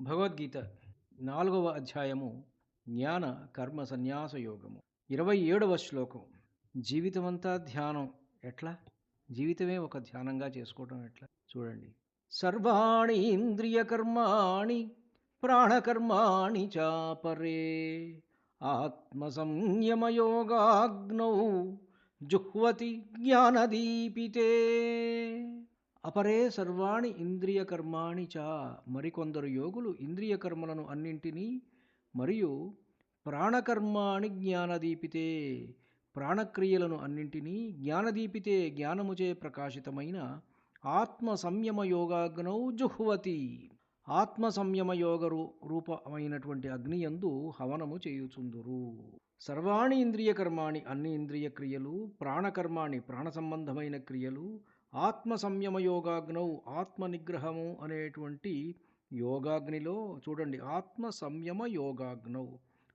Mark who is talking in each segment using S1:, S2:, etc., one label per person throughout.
S1: భగవద్గీత నాలుగవ అధ్యాయము జ్ఞాన కర్మ సన్యాస యోగము. ఇరవై ఏడవ శ్లోకం. జీవితమంతా ధ్యానం ఎట్లా? జీవితమే ఒక ధ్యానంగా చేసుకోవడం ఎట్లా? చూడండి. సర్వాణి ఇంద్రియ కర్మాణి ప్రాణకర్మాణి చాపరే. ఆత్మ సంయమయోగాగ్నౌ జుహ్వతి జ్ఞానదీపితే. అపరే సర్వాణి ఇంద్రియ కర్మాణి చ. మరికొందరు యోగులు ఇంద్రియ కర్మలను అన్నింటినీ మరియు ప్రాణకర్మాణి జ్ఞానదీపితే ప్రాణక్రియలను అన్నింటినీ జ్ఞానదీపితే జ్ఞానముచే ప్రకాశితమైన ఆత్మ సంయమ యోగాగ్నౌ జుహ్వతి. ఆత్మ సంయమ యోగ రూ- రూపమైనటువంటి అగ్నియందు హవనము చేయుచుందురు. సర్వాణి ఇంద్రియ కర్మాణి అన్ని ఇంద్రియ క్రియలు ప్రాణకర్మాణి ప్రాణ సంబంధమైన క్రియలు ఆత్మ సంయమ యోగాగ్నౌ ఆత్మ నిగ్రహము అనేటువంటి యోగాగ్నిలో చూడండి ఆత్మ సంయమ యోగాగ్నౌ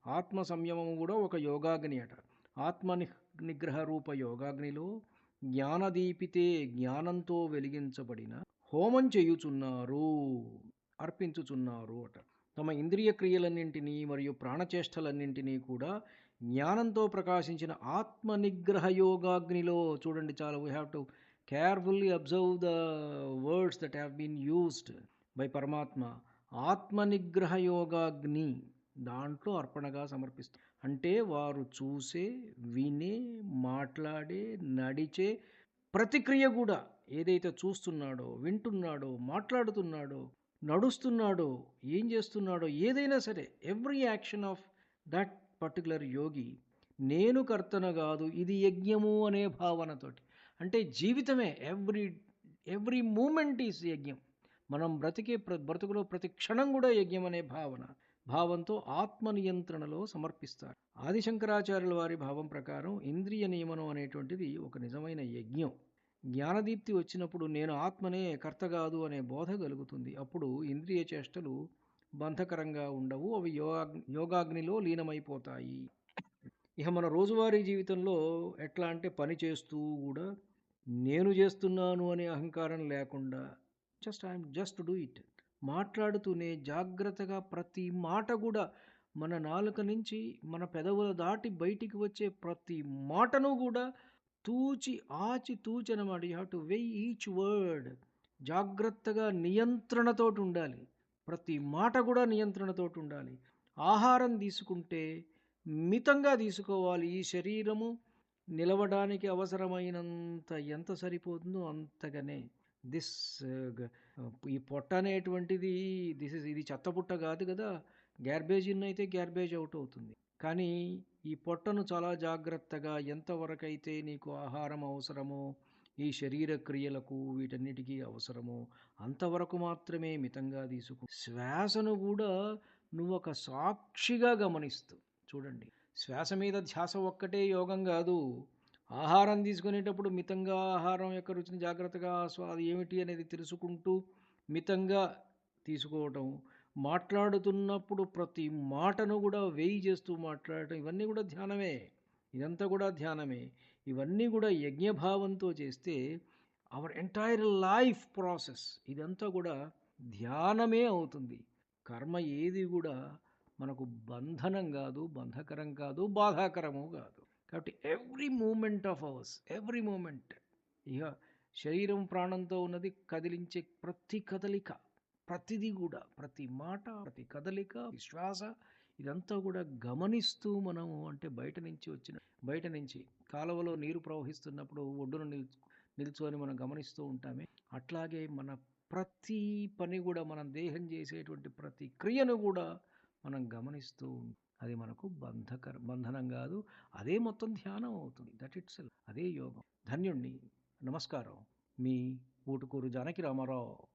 S1: ఆత్మ సంయమము కూడా ఒక యోగాగ్ని అట. ఆత్మ నిగ్రహ రూప యోగాగ్నిలో జ్ఞానదీపితే జ్ఞానంతో వెలిగించబడిన హోమం చేయుచున్నారు అర్పించుచున్నారు అట. తమ ఇంద్రియ క్రియలన్నింటినీ మరియు ప్రాణచేష్టలన్నింటినీ కూడా జ్ఞానంతో ప్రకాశించిన ఆత్మ నిగ్రహ యోగాగ్నిలో చూడండి చాలా we have to carefully observe the words that have been used by పరమాత్మ ఆత్మ నిగ్రహ యోగాగ్ని దాంట్లో అర్పణగా సమర్పిస్తారు అంటే వారు చూసే వినే మాట్లాడే నడిచే ప్రతిక్రియ కూడా ఏదైతే చూస్తున్నాడో వింటున్నాడో మాట్లాడుతున్నాడో నడుస్తున్నాడో ఏం చేస్తున్నాడో ఏదైనా సరే every action of that particular yogi నేను కర్తన కాదు ఇది యజ్ఞము అనే భావనతోటి అంటే జీవితమే. ఎవ్రీ ఎవ్రీ మూమెంట్ ఈజ్ యజ్ఞం. మనం బ్రతికే ప్ర బ్రతుకులో ప్రతి క్షణం కూడా యజ్ఞం అనే భావన. భావంతో ఆత్మ నియంత్రణలో సమర్పిస్తారు. ఆదిశంకరాచార్యుల వారి భావం ప్రకారం ఇంద్రియ నియమనం అనేటువంటిది ఒక నిజమైన యజ్ఞం. జ్ఞానదీప్తి వచ్చినప్పుడు నేను ఆత్మనే కర్త కాదు అనే బోధ కలుగుతుంది. అప్పుడు ఇంద్రియ చేష్టలు బంధకరంగా ఉండవు. అవి యోగా యోగాగ్నిలో లీనమైపోతాయి. ఇక మన రోజువారీ జీవితంలో ఎట్లా అంటే పని చేస్తూ కూడా నేను చేస్తున్నాను అనే అహంకారం లేకుండా just I'm just do it. మాట్లాడుతూనే జాగ్రత్తగా ప్రతి మాట కూడా మన నాలుక నుంచి మన పెదవుల దాటి బయటికి వచ్చే ప్రతి మాటను కూడా తూచి ఆచి తూచి అనమాట you have to weigh each word. జాగ్రత్తగా నియంత్రణతోటి ఉండాలి. ప్రతి మాట కూడా నియంత్రణతోటి ఉండాలి. ఆహారం తీసుకుంటే మితంగా తీసుకోవాలి. ఈ శరీరము నిలవడానికి అవసరమైనంత ఎంత సరిపోతుందో అంతగానే. దిస్ ఈ పొట్ట అనేటువంటిది దిస్ ఇస్ ఇది చెత్తపుట్ట కాదు కదా. గ్యార్బేజ్ ఇన్ అయితే గ్యార్బేజ్ అవుట్ అవుతుంది. కానీ ఈ పొట్టను చాలా జాగ్రత్తగా ఎంతవరకైతే నీకు ఆహారం అవసరమో ఈ శరీర క్రియలకు వీటన్నిటికీ అవసరమో అంతవరకు మాత్రమే మితంగా తీసుకు. శ్వాసను కూడా నువ్వు ఒక సాక్షిగా గమనిస్తూ చూడండి. శ్వాస మీద ధ్యాస ఒక్కటే యోగం కాదు. ఆహారం తీసుకునేటప్పుడు మితంగా ఆహారం యొక్క రుచిని జాగ్రత్తగా అది ఏమిటి అనేది తెలుసుకుంటూ మితంగా తీసుకోవటం. మాట్లాడుతున్నప్పుడు ప్రతి మాటను కూడా వేయి చేస్తూ మాట్లాడటం. ఇవన్నీ కూడా ధ్యానమే. ఇదంతా కూడా ధ్యానమే. ఇవన్నీ కూడా యజ్ఞభావంతో చేస్తే అవర్ ఎంటైర్ లైఫ్ ప్రాసెస్ ఇదంతా కూడా ధ్యానమే అవుతుంది. కర్మ ఏది కూడా మనకు బంధనం కాదు బంధకరం కాదు బాధాకరము కాదు. కాబట్టి every moment of ours every moment ఇక శరీరం ప్రాణంతో ఉన్నది కదిలించే ప్రతి కదలిక ప్రతిదీ కూడా ప్రతి మాట ప్రతి కదలిక శ్వాస ఇదంతా కూడా గమనిస్తూ మనము అంటే బయట నుంచి వచ్చిన బయట నుంచి కాలువలో నీరు ప్రవహిస్తున్నప్పుడు ఒడ్డున నిల్ నిల్చొని మనం గమనిస్తూ ఉంటామే. అట్లాగే మన ప్రతి పని కూడా మనం దేహం చేసేటువంటి ప్రతి క్రియను కూడా మనం గమనిస్తూ అది మనకు బంధకర బంధనం కాదు అదే మొత్తం ధ్యానం అవుతుంది. దట్ ఇట్ సెల్ అదే యోగం. ధన్యుణ్ణి. నమస్కారం. మీ ఊటుకూరు జానకి రామారావు.